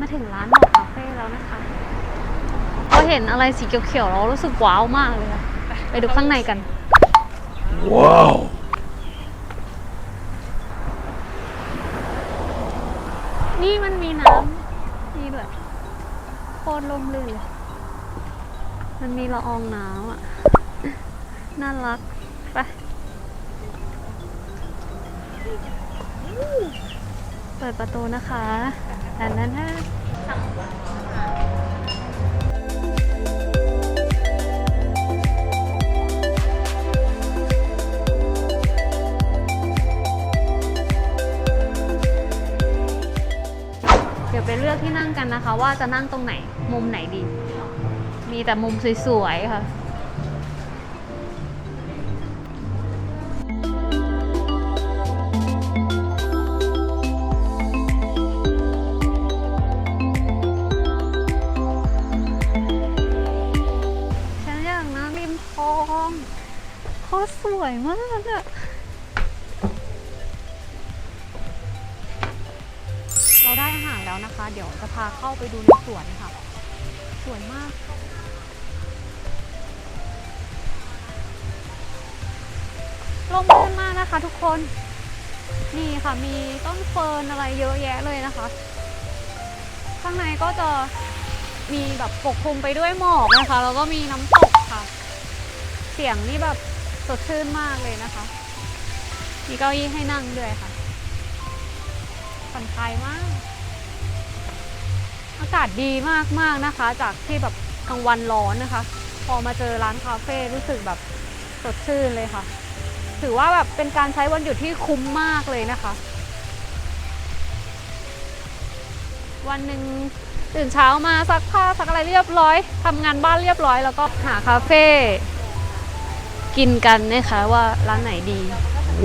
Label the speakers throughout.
Speaker 1: มาถึงร้านหมอกคาเฟ่แล้วนะคะพอเห็นอะไรสีเขียวๆเรารู้สึกว้าวมากเลยอะไปดูข้างในกัน
Speaker 2: Wow.
Speaker 1: นี่มันมีน้ำนี่ด้วยโคตรลมลื่นเลย มันมีละอองน้ำอะ น่ารัก ไป เปิดประตูนะคะอันนั้นฮะเดี๋ยวไปเลือกที่นั่งกันนะคะ ว่าจะนั่งตรงไหน มุมไหนดี มีแต่มุมสวยๆค่ะ โคตรสวยมากอะเราได้อาหารแล้วนะคะ เดี๋ยวจะพาเข้าไปดูในสวนค่ะ สวยมาก ลมลื่นมากนะคะทุกคน นี่ค่ะมีต้นเฟิร์นอะไรเยอะแยะเลยนะคะ ข้างในก็จะมีแบบปกคลุมไปด้วยหมอกนะคะ แล้วก็มีน้ำตกค่ะ เสียงนี่แบบ สดชื่นมากเลยนะคะ มีเก้าอี้ให้นั่งด้วยค่ะผ่อนคลายมาก อากาศดีมากมากนะคะ จากที่แบบกลางวันร้อนนะคะ พอมาเจอร้านคาเฟ่รู้สึกแบบสดชื่นเลยค่ะ ถือว่าแบบเป็นการใช้วันหยุดที่คุ้มมากเลยนะคะ วันหนึ่งตื่นเช้ามาซักผ้าซักอะไรเรียบร้อยทำงานบ้านเรียบร้อย แล้วก็หาคาเฟ่ กินกันนะคะว่าร้านไหนดี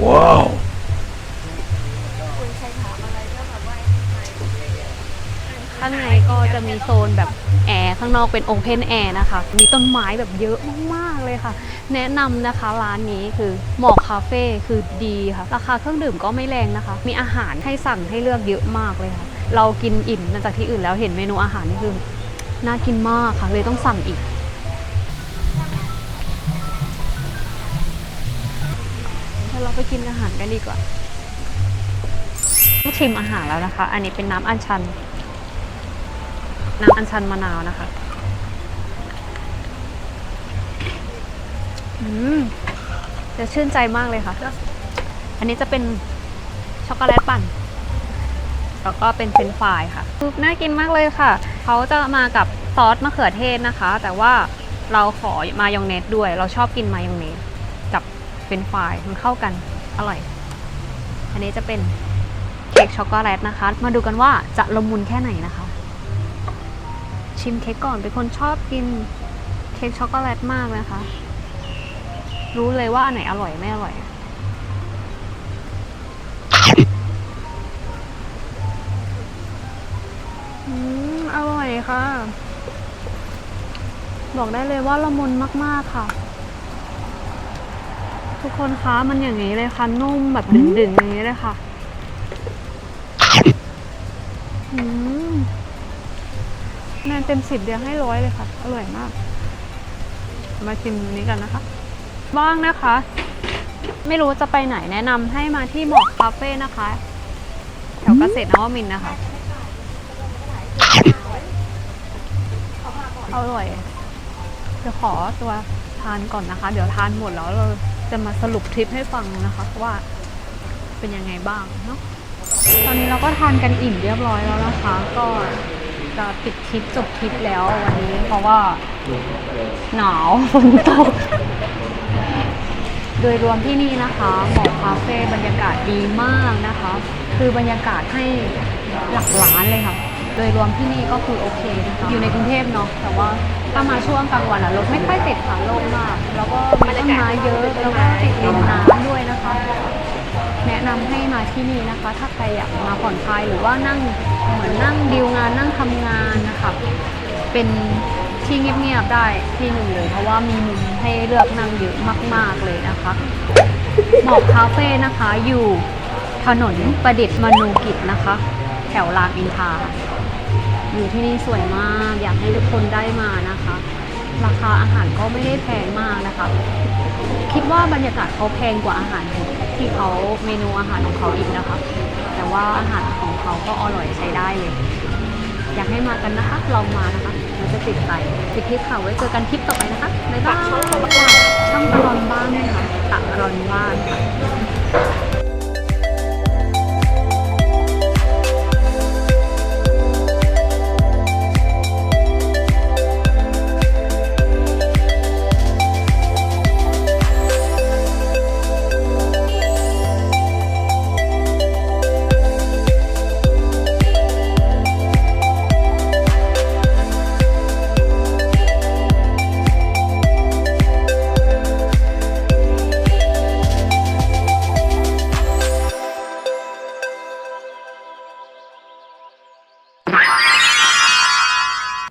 Speaker 2: Wow.
Speaker 1: ข้างในก็จะมีโซนแบบแอร์ข้างนอกเป็นโอเพนแอร์นะคะ มีต้นไม้แบบเยอะมากๆเลยค่ะ แนะนำนะคะร้านนี้คือหมอกคาเฟ่คือดีค่ะ ราคาเครื่องดื่มก็ไม่แรงนะคะ มีอาหารให้สั่งให้เลือกเยอะมากเลยค่ะ เรากินอิ่มจากที่อื่นแล้วเห็นเมนูอาหารนี่คือน่ากินมากค่ะเลยต้องสั่งอีก เราไปกินอาหารกันดีกว่าต้องชิมอาหารแล้วนะคะ อันนี้เป็นน้ำอัญชัน น้ำอัญชันมะนาวนะคะ อืม จะชื่นใจมากเลยค่ะ อันนี้จะเป็นช็อกโกแลตปั่น แล้วก็เป็นเฟรนฟรายค่ะน่ากินมากเลยค่ะ เขาจะมากับซอสมะเขือเทศนะคะ แต่ว่าเราขอมายองเนสด้วย เราชอบกินมายองเนส เฟรนช์ฟรายมันเข้ากันอร่อย อันนี้จะเป็นเค้กช็อกโกแลตนะคะ มาดูกันว่าจะละมุนแค่ไหนนะคะ ชิมเค้กก่อนเป็นคนชอบกินเค้กช็อกโกแลตมากนะคะ รู้เลยว่าอันไหนอร่อยไม่อร่อยอืมอร่อยค่ะ บอกได้เลยว่าละมุนมาก ๆ ค่ะ ทุกคนคะมันอย่างนี้เลยค่ะ นุ่มแบบดึงๆอย่างนี้เลยค่ะอืมแนนเต็มสิบเดียวให้ร้อยเลยค่ะ อร่อยมาก มาชิมนี้กันนะคะ บ้างนะคะ ไม่รู้จะไปไหนแนะนำให้มาที่หมอกคาเฟ่นะคะ แถวเกษตรนวมินนะคะ อร่อยเดี๋ยวขอตัวทานก่อนนะคะ เดี๋ยวทานหมดแล้วเรา จะมาสรุปทริปให้ฟังนะคะว่าเป็นยังไงบ้างเนาะตอนนี้เราก็ทานกันอิ่มเรียบร้อยแล้วนะคะ ก็จะปิดทริปจบทริปแล้ววันนี้ เพราะว่าหนาวฝนตก โดยรวมที่นี่นะคะหมอกคาเฟ่บรรยากาศดีมากนะคะ คือบรรยากาศให้หลักล้านเลยค่ะ โดยรวมที่นี่ก็คือโอเคนะคะอยู่ในกรุงเทพเนาะแต่ว่า ถ้ามาช่วงกลางวันอะรถไม่ค่อยติดค่ะโล่งมาก แล้วก็มีต้นไม้เยอะแล้วก็ติดริมน้ำด้วยนะคะ แนะนำให้มาที่นี่นะคะ ถ้าใครอยากมาผ่อนคลายหรือว่านั่งเหมือนนั่งดีลงานนั่งทำงานนะคะ เป็นที่เงียบๆได้ที่หนึ่งเลย เพราะว่ามีมุมให้เลือกนั่งเยอะมาก ๆเลยนะคะหมอกคาเฟ่นะคะอยู่ถนนประดิษฐ์มนูกิจนะคะ แถวรามอินทรา อยู่ที่นี่สวยมาก อยากให้ทุกคนได้มานะคะ ราคาอาหารก็ไม่ได้แพงมากนะคะ คิดว่าบรรยากาศเขาแพงกว่าอาหารที่เขาเมนูอาหารของเขาอีกนะคะ แต่ว่าอาหารของเขาก็อร่อยใช้ได้เลย อยากให้มากันนะคะลองมานะคะมันจะติดใจปิดคลิปค่ะไว้เจอกันคลิปต่อไปนะคะบ๊ายบายช่องตลอนบ้านนะคะตะรอนบ้านค่ะ